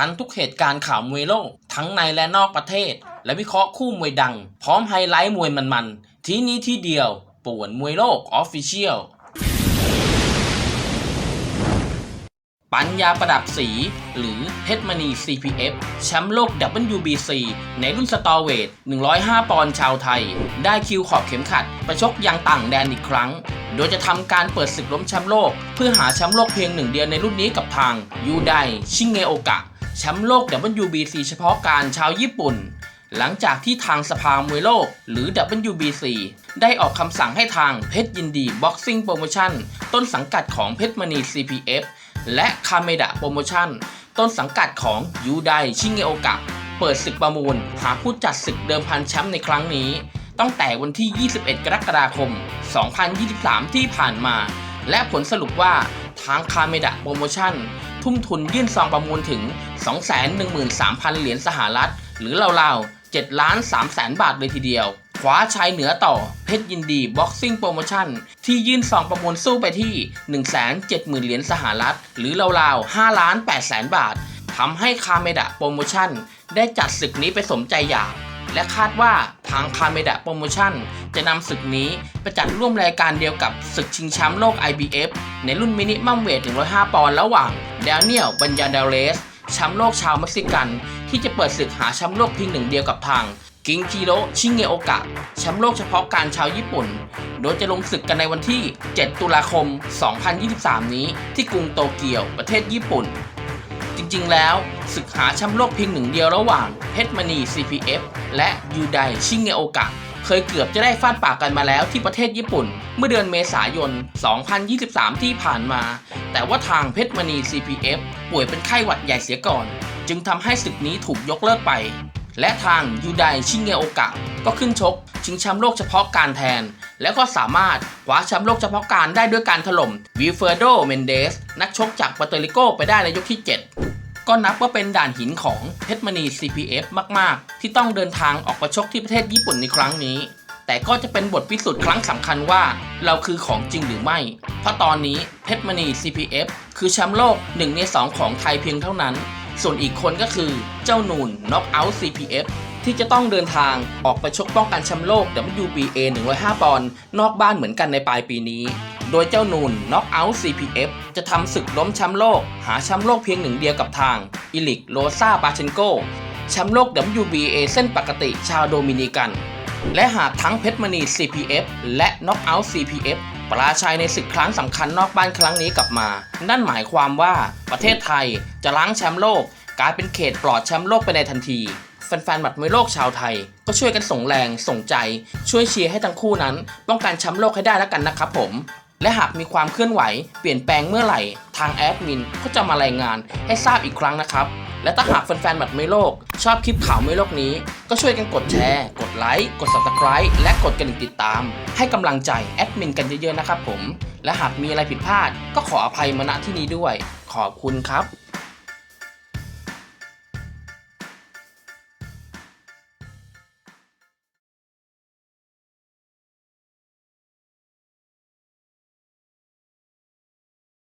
ทันทุกเหตุการณ์ข่าวมวยโลก ทั้งในและนอกประเทศ และวิเคราะห์คู่มวยดัง พร้อมไฮไลท์มวยมันๆ ที่นี้ที่เดียวป่วนมวยโลกออฟฟิเชียลปัญญาประดับสี หรือเพชรมณี CPF แชมป์โลก WBC ในรุ่นสตอเวท 105 ปอนด์ชาวไทย ได้คิวขอบเข็มขัดไปชกยังต่างแดนอีกครั้ง โดยจะทำการเปิดศึกล้มแชมป์โลก เพื่อหาแชมป์โลกเพียงหนึ่งเดียวในรุ่นนี้กับทางยูไดชิงเงโอกะ แชมป์โลก WBC เฉพาะการชาวญี่ปุ่น หลังจากที่ทางสภามวยโลก หรือ WBC ได้ออกคำสั่งให้ทางเพชรยินดีบ็อกซิ่งโปรโมชั่นต้นสังกัดของเพชรมณี CPF และคาเมดะโปรโมชั่นต้นสังกัดของยูไดชิเงโอกะ เปิดศึกประมูล หาผู้จัดศึกเดิมพันแชมป์ในครั้งนี้ ตั้งแต่วันที่ 21 กรกฎาคม 2023 ที่ผ่านมา และผลสรุปว่าทางคาเมดะโปรโมชั่น ทุ่มทุนยื่นซองประมูลถึง 213,000 เหรียญสหรัฐ หรือราวๆ7ล้าน3แสนบาทเลยทีเดียวคว้าชัยเหนือต่อเพชรยินดีบ็อกซิ่งโปรโมชั่น ที่ยื่นซองประมูลสู้ไปที่ 170,000 เหรียญสหรัฐ หรือราวๆ5ล้าน8แสนบาททำให้คาเมดะโปรโมชั่น ได้จัดศึกนี้ไปสมใจอยาก และคาดว่า ทางคาเมดะโปรโมชั่นจะนำศึกนี้ไปจัดร่วมรายการเดียวกับศึกชิงแชมป์โลก IBF ในรุ่นมินิมัมเวท 105 ปอนด์ระหว่างเดเนียลบัญญาเดลเลสแชมป์โลกชาวเม็กซิกัน ที่จะเปิดศึกหาแชมป์โลกเพียงหนึ่งเดียวกับทางกิงจิโรชิเงโอกะแชมป์โลกเฉพาะการชาวญี่ปุ่น โดยจะลงศึกกันในวันที่ 7 ตุลาคม 2023 นี้ที่กรุงโตเกียวประเทศญี่ปุ่น ริง ๆ แล้ว ศึกหาแชมป์โลกเพียงหนึ่งเดียวระหว่างเพชรมณี CPF และยูไดชิเงโอกะเคยเกือบจะได้ฟาดปากกันมาแล้วที่ประเทศญี่ปุ่น เมื่อเดือนเมษายน 2023 ที่ผ่านมา แต่ว่าทางเพชรมณี CPF ป่วยเป็นไข้หวัดใหญ่เสียก่อน จึงทำให้ศึกนี้ถูกยกเลิกไป และทางยูไดชิเงโอกะก็ขึ้นชกชิงแชมป์โลกเฉพาะการแทน แล้วก็สามารถคว้าแชมป์โลกเฉพาะการได้ด้วยการถล่มวิลเฟอร์โดเมนเดสนักชกจากปาเตริโกไปได้ในยกที่ 7 ก็นับว่าเป็นด่านหินของเพชรมณี CPF มาก ๆ ที่ต้องเดินทางออกมาชกที่ประเทศญี่ปุ่นในครั้งนี้ แต่ก็จะเป็นบทพิสูจน์ครั้งสำคัญว่า เราคือของจริงหรือไม่ เพราะตอนนี้เพชรมณี CPF คือแชมป์โลก 1 ใน 2 ของไทยเพียงเท่านั้น ส่วนอีกคนก็คือเจ้านูน Knockout CPF ที่จะต้องเดินทางออกไปชกป้องกันแชมป์โลก WBA 105 ปอนด์นอกบ้านเหมือนกันในปลายปีนี้ โดยเจ้านูน Knockout CPF จะทำศึกล้มแชมป์โลก หาแชมป์โลกเพียงหนึ่งเดียวกับทางอิลิกโรซาปาเชนโกแชมป์โลก WBA เส้นปกติชาวโดมินิกัน และหากทั้งเพชรมณี CPF และ Knockout CPF ปราชัยในศึกครั้งสำคัญนอกบ้านครั้งนี้กลับมา นั่นหมายความว่าประเทศไทยจะล้างแชมป์โลก กลายเป็นเขตปลอดแชมป์โลกไปในทันที แฟนๆหมัดมวยโลกชาวไทย ก็ช่วยกันส่งแรงส่งใจ ช่วยเชียร์ให้ทั้งคู่นั้น ป้องกันแชมป์โลกให้ได้แล้วกันนะครับผม และหากมีความเคลื่อนไหวเปลี่ยนแปลงเมื่อไหร่ ทางแอดมินก็จะมารายงานให้ทราบอีกครั้งนะครับ และถ้าหากแฟนๆแบบไม่โลก ชอบคลิปข่าวมวยโลกนี้ ก็ช่วยกันกดแชร์ กดไลค์ กด subscribe และกดกระดิ่งติดตาม ให้กำลังใจแอดมินกันเยอะๆนะครับผม และหากมีอะไรผิดพลาด ก็ขออภัยมาณที่นี้ด้วย ขอบคุณครับ